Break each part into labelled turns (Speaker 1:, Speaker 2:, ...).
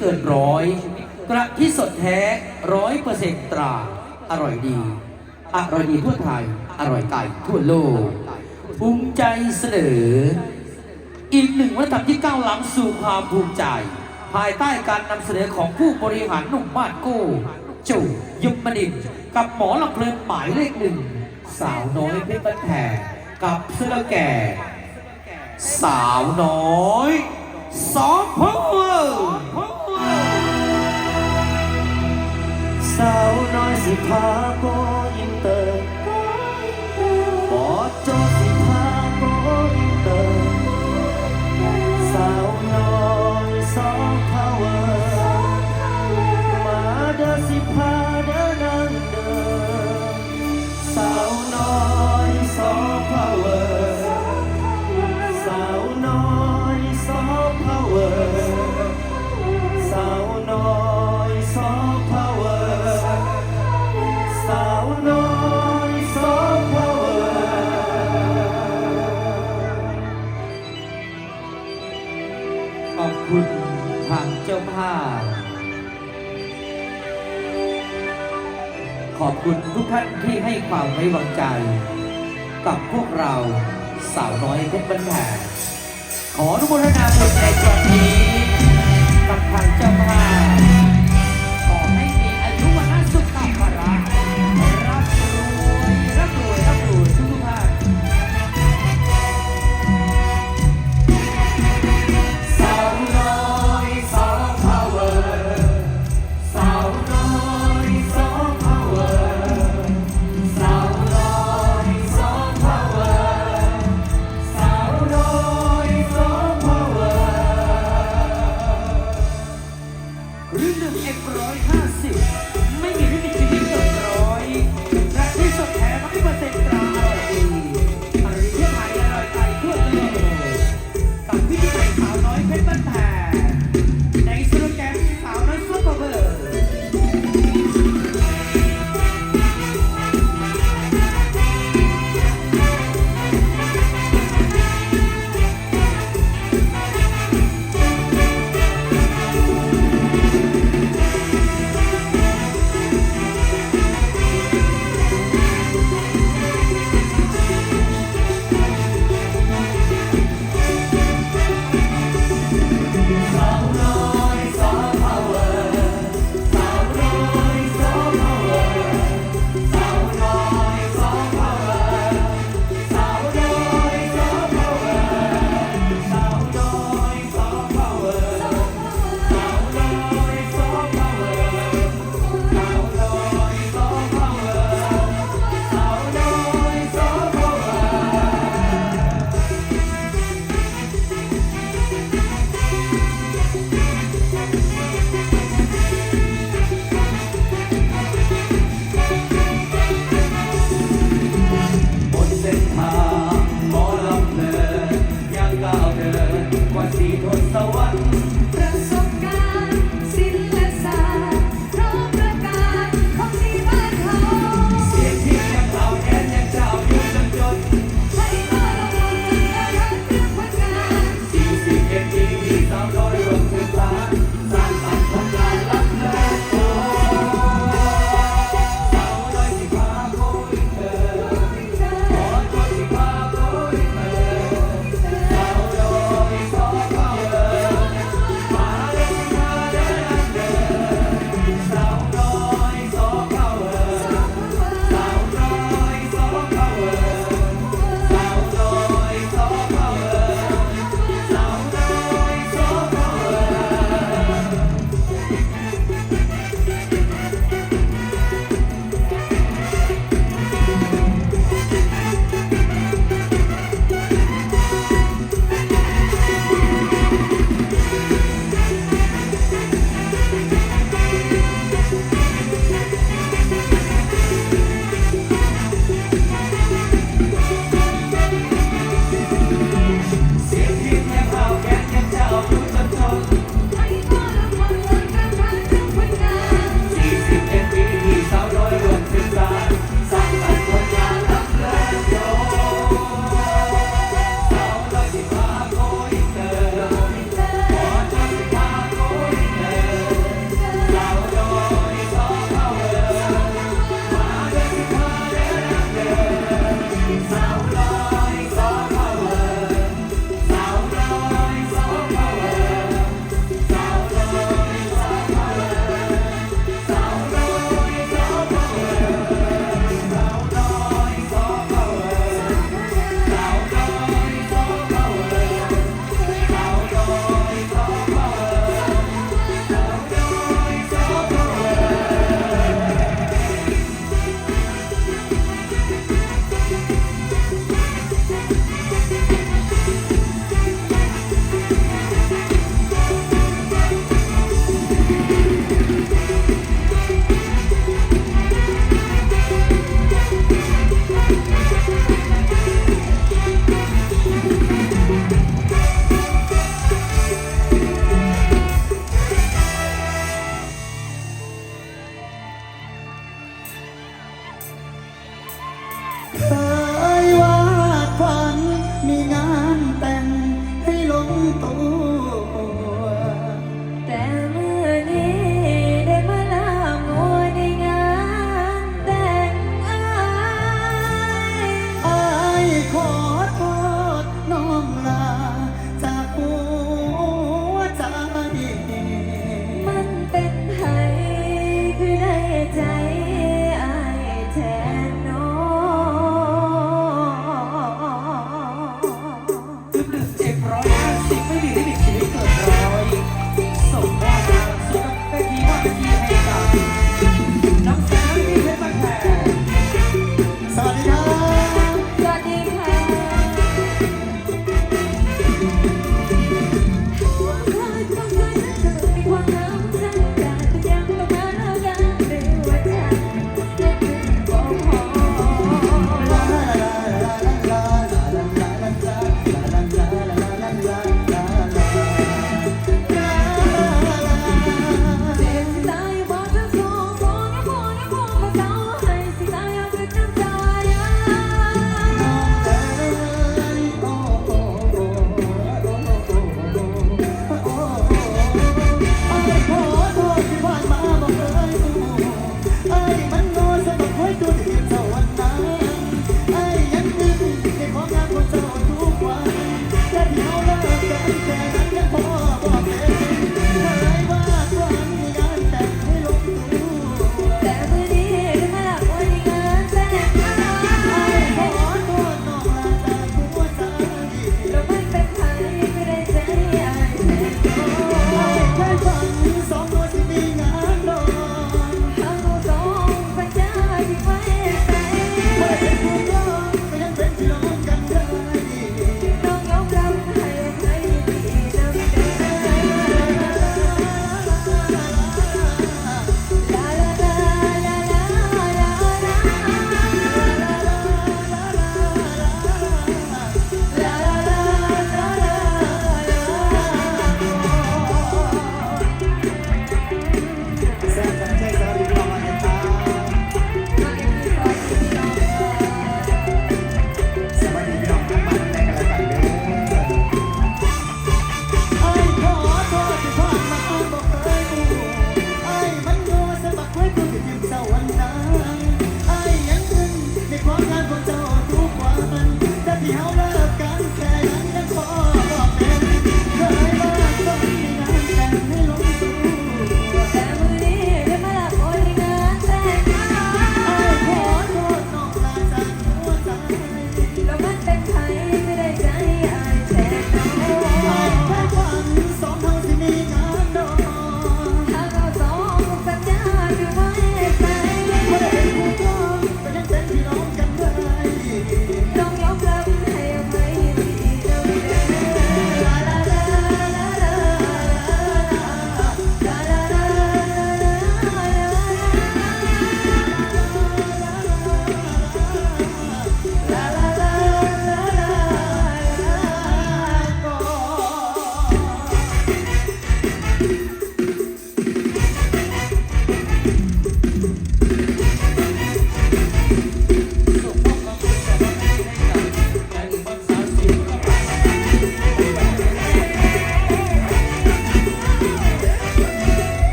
Speaker 1: เกินร้อยกระที่สดแท้ร้อยเปอร์เซ็นต์ตรา อร่อยดี อร่อยดีทั่วไทย อร่อยไก่ทั่วโลกภูมิใจเสนอ อีกหนึ่งวัฒนธรรมที่ก้าวหลังสู่ความภูมิใจ ภายใต้การนำเสนอของผู้บริหารหนุ่มบ้านกู้จู่ยุมมนินกับหมอลำเพลินหมายเลขหนึ่ง สาวน้อยเพชรบ้านแพงกับเสื้อแก่ สาวน้อยสองพวเสา
Speaker 2: วน้อยสิพาก็ยิ่งเติบก็ยิ่ง
Speaker 1: ขอบคุณทุกท่านที่ให้ความไว้วางใจ กับพวกเราสาวน้อยเพชรบันแพงขออนุโมทนาบุญในครั้งนี้กับทางเจ้าภาพ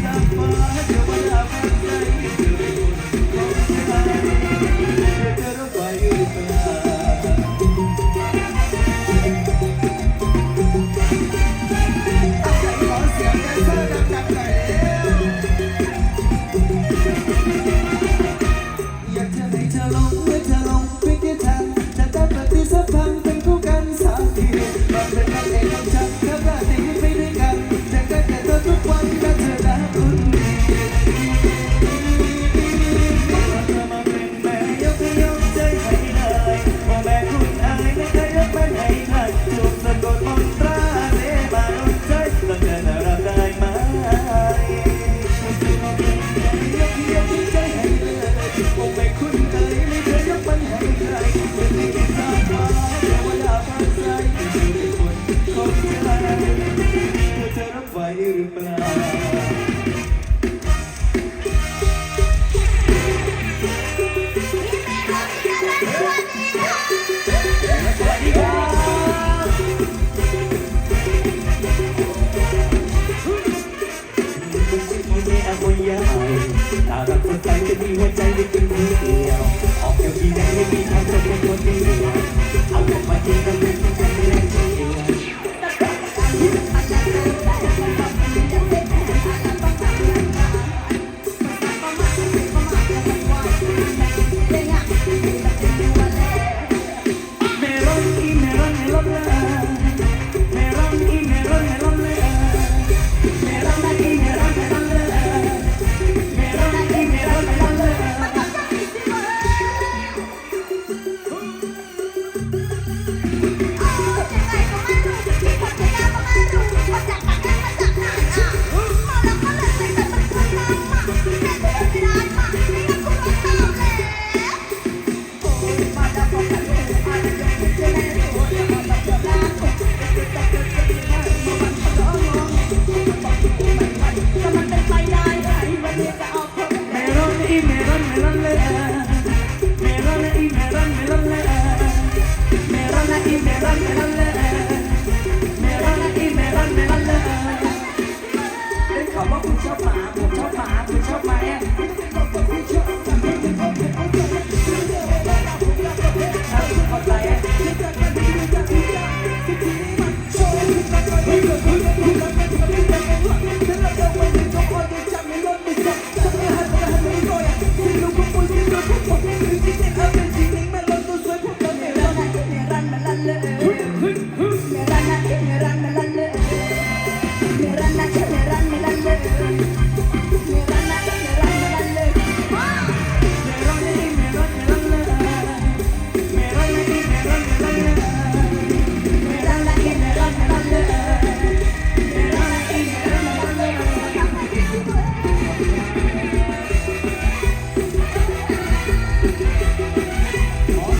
Speaker 1: Thank you. หัวใจได้กนเธอ